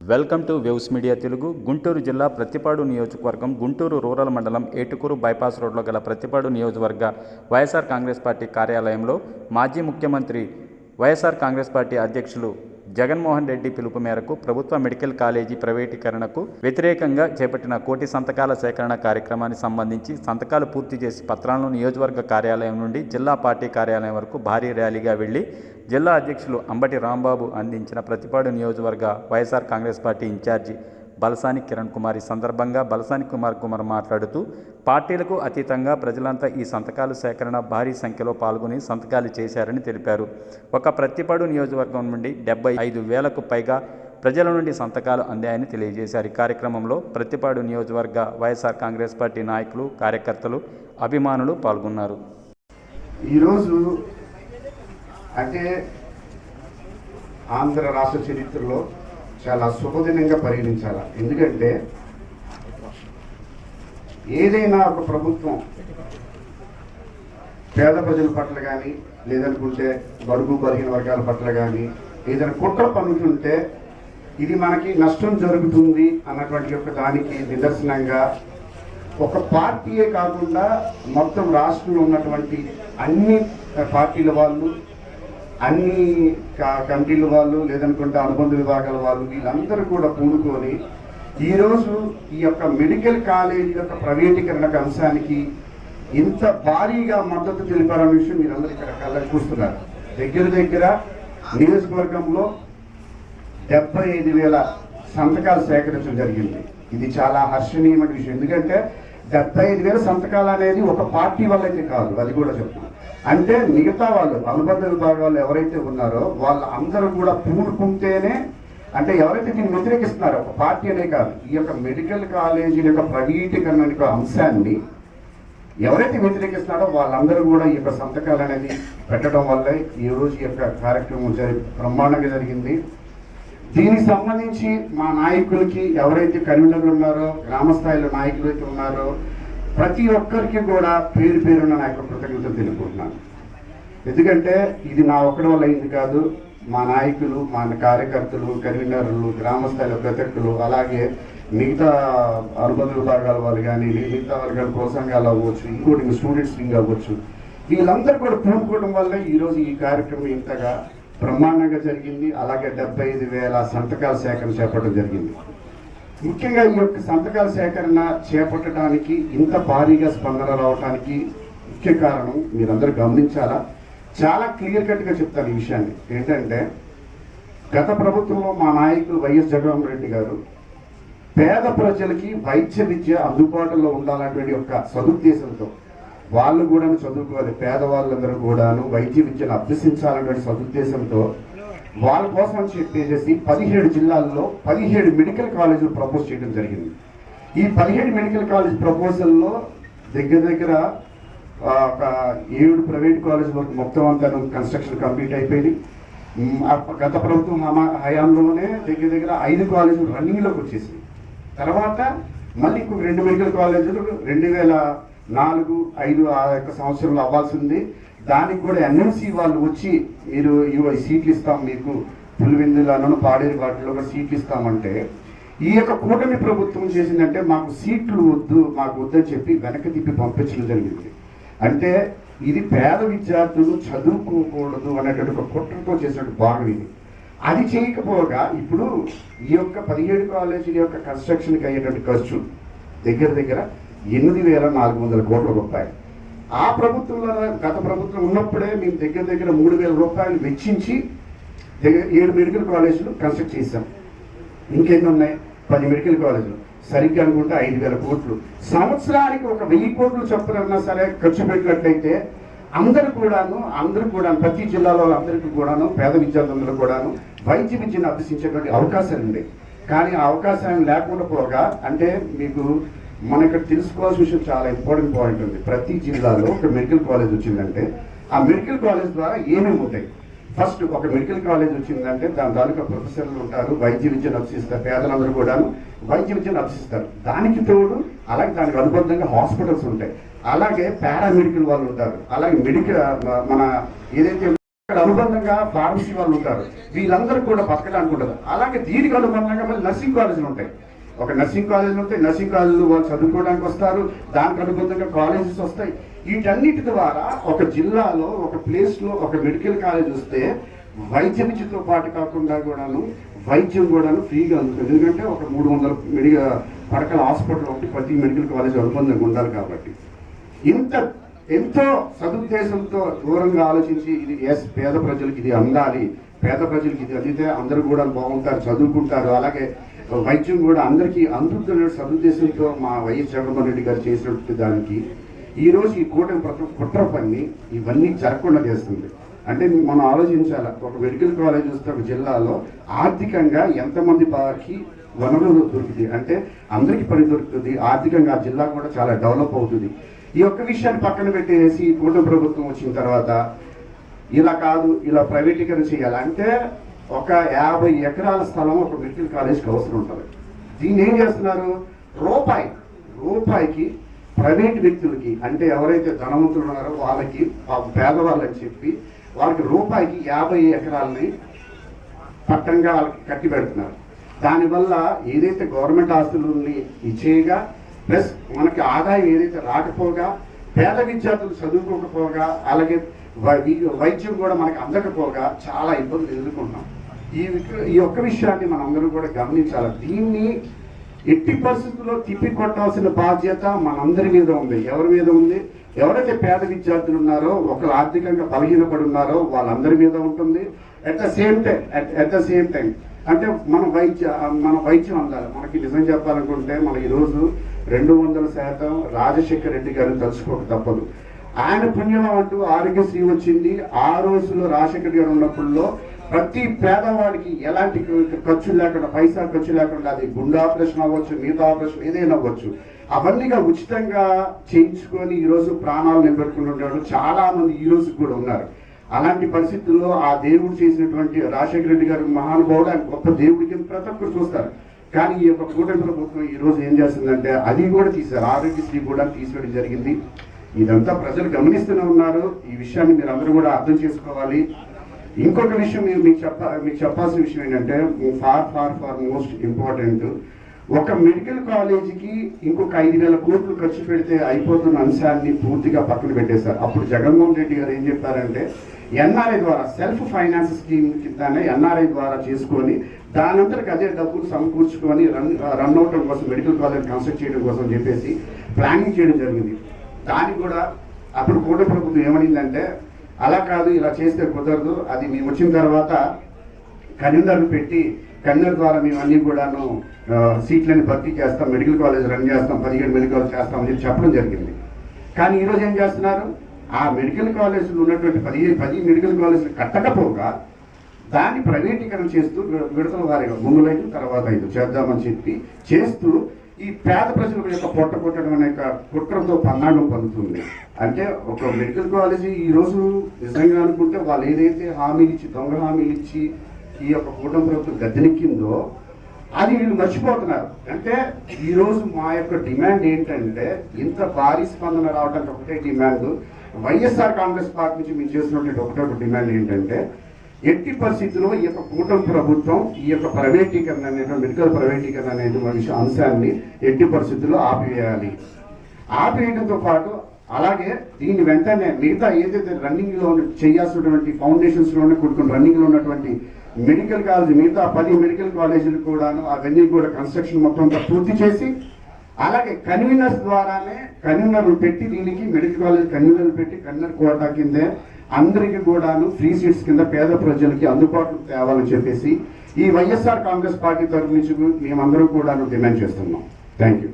Welcome to views media Telugu. Guntur జిల్లా ప్రతిపాడు నియోజకవర్గం Guntur rural మండలం ఏటుకూరు బైపాస్ రోడ్లో గల ప్రతిపాడు నియోజకవర్గ వైఎస్ఆర్ కాంగ్రెస్ పార్టీ కార్యాలయంలో మాజీ ముఖ్యమంత్రి వైఎస్ఆర్ కాంగ్రెస్ పార్టీ అధ్యక్షులు జగన్మోహన్ రెడ్డి పిలుపు మేరకు ప్రభుత్వ మెడికల్ కాలేజీ ప్రైవేటీకరణకు వ్యతిరేకంగా చేపట్టిన కోటి సంతకాల సేకరణ కార్యక్రమానికి సంబంధించి సంతకాలు పూర్తి చేసి పత్రాలను నియోజకవర్గ కార్యాలయం నుండి జిల్లా పార్టీ కార్యాలయం వరకు భారీ ర్యాలీగా వెళ్ళి జిల్లా అధ్యక్షులు అంబటి రాంబాబు అందించిన ప్రతిపాడు నియోజకవర్గ YSR Congress party incharge Balasani Kiran Kumar ఈ సందర్భంగా బలసాని కుమార్ కుమార్ మాట్లాడుతూ పార్టీలకు అతీతంగా ప్రజలంతా ఈ సంతకాలు సేకరణ భారీ సంఖ్యలో పాల్గొని సంతకాలు చేశారని తెలిపారు. ఒక ప్రతిపాడు నియోజకవర్గం నుండి డెబ్బై ఐదు వేలకు పైగా ప్రజల నుండి సంతకాలు అందాయని తెలియజేశారు. ఈ కార్యక్రమంలో ప్రతిపాడు నియోజకవర్గ వైఎస్ఆర్ కాంగ్రెస్ పార్టీ నాయకులు కార్యకర్తలు అభిమానులు పాల్గొన్నారు. ఈరోజు అంటే ఆంధ్ర రాష్ట్ర చరిత్రలో చాలా శుభదినంగా పరిగణించాలి? ఎందుకంటే ఏదైనా ఒక ప్రభుత్వం పేద ప్రజల పట్ల కానీ లేదనుకుంటే బరుగు బలహీన వర్గాల పట్ల కానీ ఏదైనా కుట్ర పన్నుతుంటే ఇది మనకి నష్టం జరుగుతుంది అన్నటువంటి యొక్క దానికి నిదర్శనంగా ఒక పార్టీయే కాకుండా మొత్తం రాష్ట్రంలో ఉన్నటువంటి అన్ని పార్టీల వాళ్ళు అన్ని క- కమిటీల వాళ్ళు లేదనుకుంటే అనుబంధ విభాగాల వాళ్ళు వీళ్ళందరూ కూడా పూనుకొని ఈరోజు ఈ యొక్క మెడికల్ కాలేజీ యొక్క ప్రైవేటీకరణ అంశానికి ఇంత భారీగా మద్దతు తెలిపారన్న విషయం మీరందరూ ఇక్కడ కళ్ళ చూస్తున్నారు. దగ్గర దగ్గర నియోజకవర్గంలో డెబ్బై ఐదు వేల సంతకాలు సేకరించడం జరిగింది. ఇది చాలా హర్షణీయమైన విషయం. ఎందుకంటే డెబ్బై ఐదు వేల సంతకాలు అనేది ఒక పార్టీ వల్ల అయితే కాదు. అది కూడా చెప్తున్నాను. అంటే మిగతా వాళ్ళు అనుబంధ విభాగాలు ఎవరైతే ఉన్నారో వాళ్ళందరూ కూడా పూనుకుంటేనే అంటే ఎవరైతే దీన్ని వ్యతిరేకిస్తున్నారో ఒక పార్టీ అనే కాదు ఈ యొక్క మెడికల్ కాలేజీ యొక్క ప్రైవేటీకరణ అనే ఒక అంశాన్ని ఎవరైతే వ్యతిరేకిస్తున్నారో వాళ్ళందరూ కూడా ఈ యొక్క సంతకాలు అనేది పెట్టడం వల్లే ఈ రోజు ఈ యొక్క కార్యక్రమం జరి బ్రహ్మాండంగా జరిగింది. దీనికి సంబంధించి మా నాయకులకి ఎవరైతే కన్వీనర్లు ఉన్నారో గ్రామ స్థాయిలో నాయకులు అయితే ఉన్నారో ప్రతి ఒక్కరికి కూడా పేరు పేరున నా యొక్క కృతజ్ఞతలు తెలుపుకుంటున్నాను. ఎందుకంటే ఇది నా ఒక్కడి వల్ల అయింది కాదు. మా నాయకులు మా కార్యకర్తలు కన్వీనర్లు గ్రామ స్థాయిలో ప్రత్యక్షులు అలాగే మిగతా అనుబంధ విభాగాల వాళ్ళు కానీ మిగతా వర్గాల ప్రోత్సాహాలు అవ్వచ్చు ఇంకోటి స్టూడెంట్స్ వింగ్ అవ్వచ్చు. వీళ్ళందరూ కూడా పూనుకోవడం వల్ల ఈరోజు ఈ కార్యక్రమం ఇంతగా బ్రహ్మాండంగా జరిగింది. అలాగే డెబ్బై ఐదు వేల సంతకాల సేకరణ చేపట్టడం జరిగింది. ముఖ్యంగా ఈ యొక్క సంతకాల సేకరణ చేపట్టడానికి ఇంత భారీగా స్పందన రావడానికి ముఖ్య కారణం మీరందరూ గమనించాలా? చాలా క్లియర్ కట్గా చెప్తాను ఈ విషయాన్ని. ఏంటంటే గత ప్రభుత్వంలో మా నాయకులు వైఎస్ జగన్మోహన్ రెడ్డి గారు పేద ప్రజలకి వైద్య విద్య అందుబాటులో ఉండాలనేటువంటి ఒక సదుద్దేశంతో వాళ్ళు కూడా చదువుకోవాలి పేదవాళ్ళందరూ కూడాను వైద్య విద్యను అభ్యసించాలనేటువంటి సదుద్దేశంతో వాళ్ళ కోసం అని చెప్పేసి పదిహేడు జిల్లాల్లో పదిహేడు మెడికల్ కాలేజీలు ప్రపోజ్ చేయడం జరిగింది. ఈ పదిహేడు మెడికల్ కాలేజ్ ప్రపోజల్లో దగ్గర దగ్గర ఒక ఏడు ప్రైవేట్ కాలేజ్ వరకు మొత్తం అంతా కన్స్ట్రక్షన్ కంప్లీట్ అయిపోయింది. గత ప్రభుత్వం హమా- హయాంలోనే దగ్గర దగ్గర ఐదు కాలేజీలు రన్నింగ్లోకి వచ్చేసింది తర్వాత మళ్ళీ ఇంకొక రెండు మెడికల్ కాలేజీలు రెండు వేల నాలుగు ఐదు ఆ యొక్క సంవత్సరంలో అవ్వాల్సి ఉంది. దానికి కూడా ఎన్ఎంసి వాళ్ళు వచ్చి మీరు ఇరవై సీట్లు ఇస్తాం మీకు పులివెందులను పాడేరు వాటిలో కూడా సీట్లు ఇస్తామంటే ఈ యొక్క కూటమి ప్రభుత్వం చేసిందంటే మాకు సీట్లు వద్దు మాకు వద్దని చెప్పి వెనక్కి తిప్పి పంపించడం జరిగింది. అంటే ఇది పేద విద్యార్థులు చదువుకోకూడదు అనేటువంటి ఒక కుట్రతో చేసినట్టు భాగం ఇది. అది చేయకపోగా ఇప్పుడు ఈ యొక్క పదిహేడు కాలేజీల యొక్క కన్స్ట్రక్షన్కి అయ్యేటువంటి ఖర్చు దగ్గర దగ్గర ఎనిమిది వేల నాలుగు వందల కోట్ల రూపాయలు. ఆ ప్రభుత్వంలో గత ప్రభుత్వం ఉన్నప్పుడే మేము దగ్గర దగ్గర మూడు వేల రూపాయలు వెచ్చించి ఏడు మెడికల్ కాలేజీలు కన్స్ట్రక్ట్ చేశాం. ఇంకెన్ని ఉన్నాయి? పది మెడికల్ కాలేజీలు. సరిగ్గా అనుకుంటే ఐదు వేల కోట్లు. సంవత్సరానికి ఒక వెయ్యి కోట్లు చొప్పునన్నా సరే ఖర్చు పెట్టినట్లయితే అందరు కూడాను అందరూ కూడా ప్రతి జిల్లాలో అందరికీ కూడాను పేద విద్యార్థులందరూ కూడాను వైద్య విద్యను అభ్యసించేటువంటి అవకాశాలు ఉంది కానీ ఆ అవకాశాలు లేకుండా పోగా అంటే మీకు మన ఇక్కడ తెలుసుకోవాల్సిన విషయం చాలా ఇంపార్టెంట్ పాయింట్ ఉంది. ప్రతి జిల్లాలో ఒక మెడికల్ కాలేజ్ వచ్చిందంటే ఆ మెడికల్ కాలేజ్ ద్వారా ఏమేమి ఉంటాయి? ఫస్ట్ ఒక మెడికల్ కాలేజ్ వచ్చిందంటే దాని తాలూకా ప్రొఫెసర్లు ఉంటారు వైద్య విద్యను అభ్యసిస్తారు పేదలందరూ కూడా వైద్య విద్యను అభ్యసిస్తారు. దానికి తోడు అలాగే దానికి అనుబంధంగా హాస్పిటల్స్ ఉంటాయి. అలాగే పారామెడికల్ వాళ్ళు ఉంటారు. అలాగే మెడికల్ మన ఏదైతే అనుబంధంగా ఫార్మసీ వాళ్ళు ఉంటారు. వీళ్ళందరూ కూడా బతకడానికి ఉంటుంది అలాగే దీనికి అనుబంధంగా మళ్ళీ నర్సింగ్ కాలేజీలు ఉంటాయి. ఒక నర్సింగ్ కాలేజీలు ఉంటాయి నర్సింగ్ కాలేజీలు వాళ్ళు చదువుకోవడానికి వస్తారు దానికి అనుబంధంగా కాలేజెస్ వస్తాయి. వీటన్నిటి ద్వారా ఒక జిల్లాలో ఒక ప్లేస్లో ఒక మెడికల్ కాలేజ్ వస్తే వైద్య విద్యతో పాటు కాకుండా కూడాను వైద్యం కూడాను ఫ్రీగా అందుతుంది. ఎందుకంటే ఒక మూడు వందల మెడికల్ పడకల హాస్పిటల్ ఒకటి ప్రతి మెడికల్ కాలేజ్ అనుబంధంగా ఉండాలి కాబట్టి. ఇంత ఎంతో సదుద్దేశంతో దూరంగా ఆలోచించి ఇది ఎస్ పేద ప్రజలకు ఇది అందాలి. పేద ప్రజలకు ఇది అందితే అందరూ కూడా బాగుంటారు చదువుకుంటారు. అలాగే వైద్యం కూడా అందరికీ అందుతున్న సదుద్దేశంతో మా వైఎస్ జగన్మోహన్ రెడ్డి గారు చేసినట్టు దానికి ఈరోజు ఈ కూటమి ప్రభుత్వం కుట్ర పన్ని ఇవన్నీ జరగకుండా చేస్తుంది. అంటే మనం ఆలోచించాలి ఒక మెడికల్ కాలేజ్ వస్తే ఒక జిల్లాలో ఆర్థికంగా ఎంతమంది బాకి వనరులు దొరుకుతుంది అంటే అందరికీ పని దొరుకుతుంది ఆర్థికంగా ఆ జిల్లా కూడా చాలా డెవలప్ అవుతుంది. ఈ ఒక్క విషయాన్ని పక్కన పెట్టేసి ఈ కూటమి ప్రభుత్వం వచ్చిన తర్వాత ఇలా కాదు ఇలా ప్రైవేటీకరణ చేయాలి. అంటే ఒక యాభై ఎకరాల స్థలం ఒక మెడికల్ కాలేజ్కి అవసరం ఉంటుంది. దీన్ని ఏం చేస్తున్నారు? రూపాయి రూపాయికి ప్రైవేట్ వ్యక్తులకి అంటే ఎవరైతే ధనవంతులు ఉన్నారో వాళ్ళకి పేదవాళ్ళని చెప్పి వాళ్ళకి రూపాయికి యాభై ఎకరాలని పట్టంగా వాళ్ళకి కట్టి పెడుతున్నారు. దానివల్ల ఏదైతే గవర్నమెంట్ ఆస్తులని ఇచ్చేయగా ప్లస్ మనకి ఆదాయం ఏదైతే రాకపోగా పేద విద్యార్థులు చదువుకోకపోగా అలాగే వై- ఈ వైద్యం కూడా మనకి అందకపోగా చాలా ఇబ్బందులు ఎదుర్కొంటున్నాం. ఈ ఈ ఒక్క విషయాన్ని మనం అందరం కూడా గమనించాలి. దీన్ని ఎట్టి పరిస్థితుల్లో తిప్పి కొట్టాల్సిన బాధ్యత మనందరి మీద ఉంది. ఎవరి మీద ఉంది? ఎవరైతే పేద విద్యార్థులు ఉన్నారో ఒకరు ఆర్థికంగా బలహీనపడి ఉన్నారో వాళ్ళందరి మీద ఉంటుంది. At the same time at the same time అంటే మన వైద్య మన వైద్యం అందాలి. మనకి నిజం చెప్పాలనుకుంటే మన ఈరోజు రెండు వందల శాతం రాజశేఖర్ రెడ్డి గారిని తలుచుకోక తప్పదు. ఆయన పుణ్యం అంటూ ఆరోగ్యశ్రీ వచ్చింది. ఆ రోజుల్లో రాజశేఖర్ గారు ఉన్నప్పుడులో ప్రతి పేదవాడికి ఎలాంటి ఖర్చు లేకుండా పైసా ఖర్చు లేకుండా అది గుండె ఆపరేషన్ అవ్వచ్చు మిగతా ఆపరేషన్ ఏదైనా అవ్వచ్చు అవన్నీగా ఉచితంగా చేయించుకొని ఈరోజు ప్రాణాలు ప్రాణాలు నిలబెట్టుకుంటున్నాడు. చాలా మంది ఈ రోజు కూడా ఉన్నారు. అలాంటి పరిస్థితుల్లో ఆ దేవుడు చేసినటువంటి రాజశేఖర రెడ్డి గారు మహానుభావుడు ఆయన గొప్ప దేవుడికి ప్రతి ఒక్కరు చూస్తారు. కానీ ఈ యొక్క కూటమి ప్రభుత్వం ఈ రోజు ఏం చేస్తుందంటే అది కూడా తీశారు. ఆరోగ్యశ్రీ కూడా తీసేయడం జరిగింది. ఇదంతా ప్రజలు గమనిస్తూనే ఉన్నారు. ఈ విషయాన్ని మీరు అందరూ కూడా అర్థం చేసుకోవాలి. ఇంకొక విషయం మీరు మీకు చెప్ప మీకు చెప్పాల్సిన విషయం ఏంటంటే far far far most important ఒక మెడికల్ కాలేజీకి ఇంకొక ఐదు వేల కోట్లు ఖర్చు పెడితే అయిపోతున్న అంశాన్ని పూర్తిగా పక్కన పెట్టేశారు. అప్పుడు జగన్మోహన్ రెడ్డి గారు ఏం చెప్పారంటే ఎన్ఆర్ఐ ద్వారా సెల్ఫ్ ఫైనాన్స్ స్కీమ్ కిందనే ఎన్ఆర్ఐ ద్వారా చేసుకొని దానంతరకు అదే డబ్బులు సమకూర్చుకొని రన్ రన్ అవటం కోసం మెడికల్ కాలేజ్ కన్స్ట్రక్ట్ చేయడం కోసం చెప్పేసి ప్లానింగ్ చేయడం జరిగింది. దానికి కూడా అప్పుడు కూట ప్రభుత్వం ఏమనిందంటే అలా కాదు ఇలా చేస్తే కుదరదు. అది మేము వచ్చిన తర్వాత కన్వీనర్ పెట్టి కన్వీనర్ ద్వారా మేము అన్ని కూడాను సీట్లని భర్తీ చేస్తాం మెడికల్ కాలేజ్ రన్ చేస్తాం పదిహేడు మెడికల్ చేస్తాం అని చెప్పి చెప్పడం జరిగింది. కానీ ఈరోజు ఏం చేస్తున్నారు? ఆ మెడికల్ కాలేజీలు ఉన్నటువంటి పదిహేను పది మెడికల్ కాలేజీలు కట్టకపోగా దాన్ని ప్రైవేటీకరణ చేస్తూ విడతల వారిగా ముందు ఐదు తర్వాత ఐదు చేద్దామని చెప్పి చేస్తూ ఈ పేద ప్రజల యొక్క పొట్ట కొట్టడం అనే కుట్రంతో కుట్రతో పన్నాగం పొందుతుంది అంటే ఒక మెడికల్ కాలేజీ ఈ రోజు నిజంగా అనుకుంటే వాళ్ళు ఏదైతే హామీలు ఇచ్చి దొంగ హామీలు ఇచ్చి ఈ యొక్క కూటమి ప్రభుత్వం గద్దెనెక్కిందో అది వీళ్ళు మర్చిపోతున్నారు. అంటే ఈరోజు మా యొక్క డిమాండ్ ఏంటంటే ఇంత భారీ స్పందన రావడానికి ఒకటే డిమాండ్. వైఎస్ఆర్ కాంగ్రెస్ పార్టీ నుంచి మేము చేసినటువంటి ఒకటే ఒక డిమాండ్ ఏంటంటే ఎట్టి పరిస్థితుల్లో ఈ యొక్క కూటమి ప్రభుత్వం ఈ యొక్క ప్రైవేటీకరణ అనేది మెడికల్ ప్రైవేటీకరణ అనేది మనిషి అంశాన్ని ఎట్టి పరిస్థితుల్లో ఆపివేయాలి. ఆపివేయడంతో పాటు అలాగే దీని వెంటనే మిగతా ఏదైతే రన్నింగ్లో చేయాల్సినటువంటి ఫౌండేషన్స్లోనే లోనే కొన్ని ఉన్నటువంటి మెడికల్ కాలేజ్ మిగతా పది మెడికల్ కాలేజీలు కూడాను అవన్నీ కూడా కన్స్ట్రక్షన్ మొత్తం పూర్తి చేసి అలాగే కన్వీనర్స్ ద్వారానే కన్వీనర్లు పెట్టి దీనికి మెడికల్ కాలేజ్ కన్వీనర్లు పెట్టి కన్వీనర్ కోటా కిందే అందరికీ కూడాను ఫ్రీ సీట్స్ కింద పేద ప్రజలకి అందుబాటులో తేవాలని చెప్పేసి ఈ వైఎస్ఆర్ కాంగ్రెస్ పార్టీ తరఫు నుంచి మేమందరం కూడాను డిమాండ్ చేస్తున్నాం. Thank you